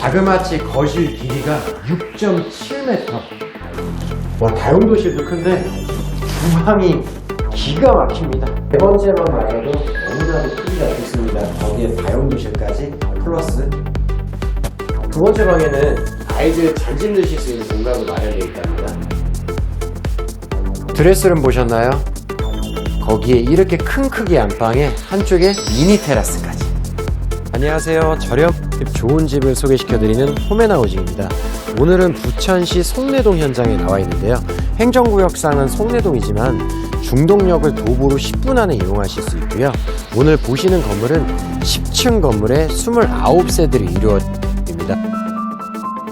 자그마치 거실 길이가 6.7m. 와, 다용도실도 큰데 주방이 기가 막힙니다. 네 번째 방만 해도 너무나도 크기가 좋습니다. 거기에 다용도실까지 플러스 두 번째 방에는 아이들 잔짐 드실 수 있는 공간도 마련되어 있답니다. 드레스룸 보셨나요? 거기에 이렇게 큰 크기 안방에 한쪽에 미니 테라스까지. 안녕하세요. 저렴 좋은 집을 소개시켜드리는 홈앤하우징입니다. 오늘은 부천시 송내동 현장에 나와 있는데요. 행정구역상은 송내동이지만 중동역을 도보로 10분 안에 이용하실 수 있고요. 오늘 보시는 건물은 10층 건물에 29세들이 이루어집니다.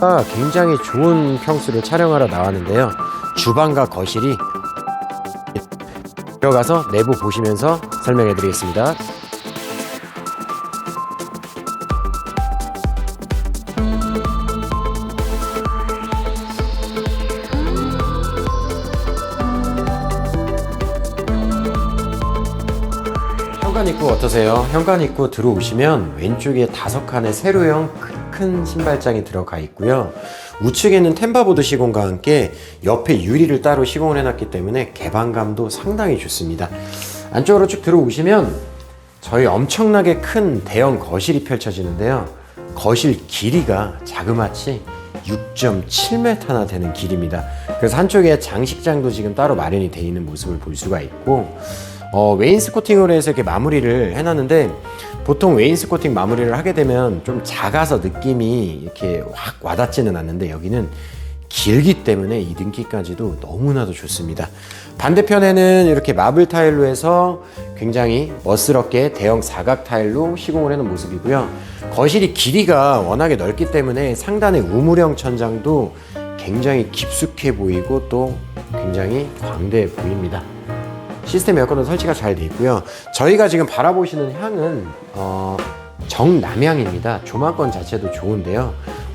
아, 굉장히 좋은 평수를 촬영하러 나왔는데요. 주방과 거실이 들어가서 내부 보시면서 설명해 드리겠습니다. 현관 입구 어떠세요? 현관 입구 들어오시면 왼쪽에 다섯 칸의 세로형 큰- 큰 신발장이 들어가 있고요. 우측에는 템바보드 시공과 함께 옆에 유리를 따로 시공을 해놨기 때문에 개방감도 상당히 좋습니다. 안쪽으로 쭉 들어오시면 저희 엄청나게 큰 대형 거실이 펼쳐지는데요. 거실 길이가 자그마치 6.7m나 되는 길입니다. 그래서 한쪽에 장식장도 지금 따로 마련이 되어 있는 모습을 볼 수가 있고, 어, 웨인스코팅으로 해서 이렇게 마무리를 해놨는데, 보통 웨인스코팅 마무리를 하게 되면 좀 작아서 느낌이 이렇게 확 와닿지는 않는데, 여기는 길기 때문에 이 등기까지도 너무나도 좋습니다. 반대편에는 이렇게 마블 타일로 해서 굉장히 멋스럽게 대형 사각 타일로 시공을 해놓은 모습이고요. 거실이 길이가 워낙에 넓기 때문에 상단의 우물형 천장도 굉장히 깊숙해 보이고 또 굉장히 광대해 보입니다. 시스템 에어컨도 설치가 잘 돼 있고요. 저희가 지금 바라보시는 향은 어, 정남향입니다. 조망권 자체도 좋은데요.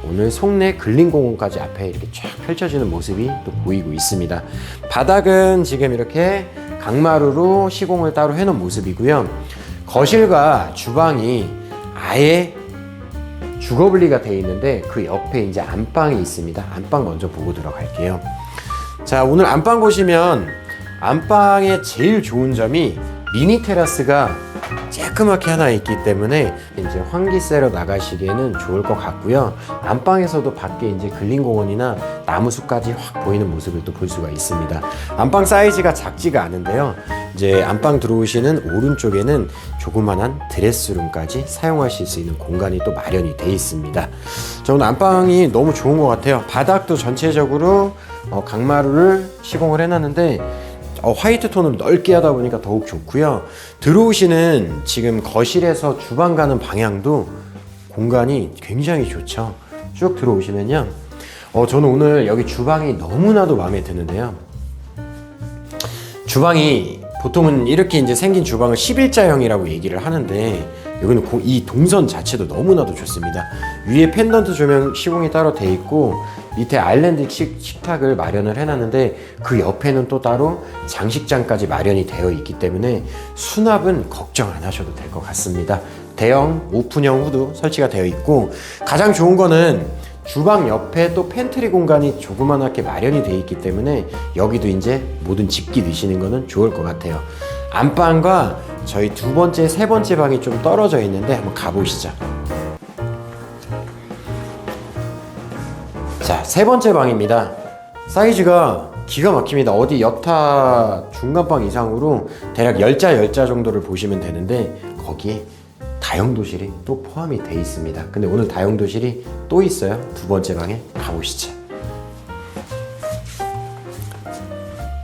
오늘 송내 근린공원까지 앞에 이렇게 쫙 펼쳐지는 모습이 또 보이고 있습니다. 바닥은 지금 이렇게 강마루로 시공을 따로 해놓은 모습이고요. 거실과 주방이 아예 주거 분리가 되어 있는데 그 옆에 이제 안방이 있습니다. 안방 먼저 보고 들어갈게요. 자, 오늘 안방 보시면 안방의 제일 좋은 점이 미니 테라스가 쬐끄맣게 하나 있기 때문에 이제 환기세로 나가시기에는 좋을 것 같고요. 안방에서도 밖에 이제 근린공원이나 나무숲까지 확 보이는 모습을 또 볼 수가 있습니다. 안방 사이즈가 작지가 않은데요. 이제 안방 들어오시는 오른쪽에는 조그만한 드레스룸까지 사용하실 수 있는 공간이 또 마련이 돼 있습니다. 저는 안방이 너무 좋은 것 같아요. 바닥도 전체적으로 어, 강마루를 시공을 해놨는데 어, 화이트 톤으로 넓게 하다 보니까 더욱 좋고요. 들어오시는 지금 거실에서 주방 가는 방향도 공간이 굉장히 좋죠. 쭉 들어오시면요. 어, 저는 오늘 여기 주방이 너무나도 마음에 드는데요. 주방이 보통은 이렇게 이제 생긴 주방을 11자형이라고 얘기를 하는데 여기는 고- 이 동선 자체도 너무나도 좋습니다. 위에 펜던트 조명 시공이 따로 돼 있고 밑에 아일랜드 식, 식탁을 마련을 해놨는데 그 옆에는 또 따로 장식장까지 마련이 되어 있기 때문에 수납은 걱정 안 하셔도 될 것 같습니다. 대형 오픈형 후드 설치가 되어 있고 가장 좋은 거는 주방 옆에 또 팬트리 공간이 조그만하게 마련이 되어 있기 때문에 여기도 이제 모든 집기 넣으시는 거는 좋을 것 같아요. 안방과 저희 두 번째, 세 번째 방이 좀 떨어져 있는데 한번 가보시죠. 자, 세 번째 방입니다. 사이즈가 기가 막힙니다. 어디 여타 중간방 이상으로 대략 10자, 10자 정도를 보시면 되는데 거기에 다용도실이 또 포함이 돼 있습니다. 근데 오늘 다용도실이 또 있어요. 두 번째 방에 가보시죠.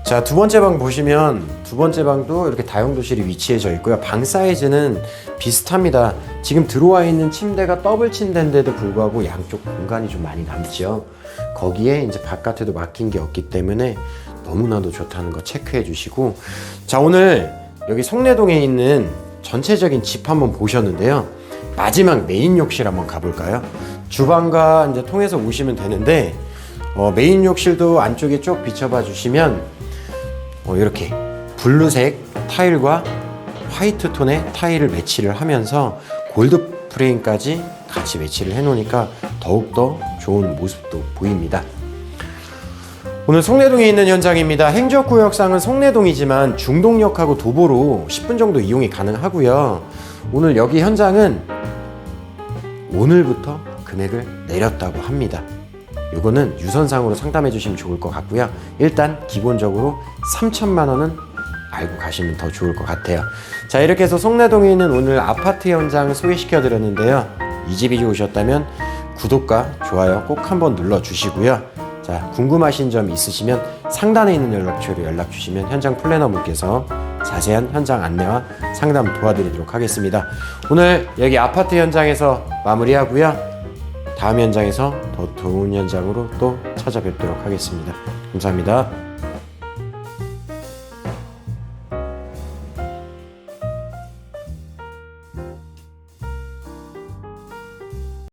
자, 두 번째 방 보시면 두 번째 방도 이렇게 다용도실이 위치해져 있고요. 방 사이즈는 비슷합니다. 지금 들어와 있는 침대가 더블 침대인데도 불구하고 양쪽 공간이 좀 많이 남죠. 거기에 이제 바깥에도 막힌 게 없기 때문에 너무나도 좋다는 거 체크해 주시고 자, 오늘 여기 성내동에 있는 전체적인 집 한번 보셨는데요. 마지막 메인 욕실 한번 가볼까요? 주방과 이제 통해서 오시면 되는데 어, 메인 욕실도 안쪽에 쭉 비춰봐 주시면 어, 이렇게 블루색 타일과 화이트 톤의 타일을 매치를 하면서 골드 프레임까지 같이 매치를 해 놓으니까 더욱더 좋은 모습도 보입니다. 오늘 송내동에 있는 현장입니다. 행정구역상은 송내동이지만 중동역하고 도보로 10분 정도 이용이 가능하고요. 오늘 여기 현장은 오늘부터 금액을 내렸다고 합니다. 이거는 유선상으로 상담해 주시면 좋을 것 같고요. 일단 기본적으로 3천만 원은 알고 가시면 더 좋을 것 같아요. 자 이렇게 해서 송내동에 있는 오늘 아파트 현장 소개시켜 드렸는데요. 이 집이 좋으셨다면 구독과 좋아요 꼭 한번 눌러 주시고요. 자 궁금하신 점 있으시면 상단에 있는 연락처로 연락 주시면 현장 플래너분께서 자세한 현장 안내와 상담 도와드리도록 하겠습니다. 오늘 여기 아파트 현장에서 마무리하고요. 다음 현장에서 더 좋은 현장으로 또 찾아뵙도록 하겠습니다. 감사합니다.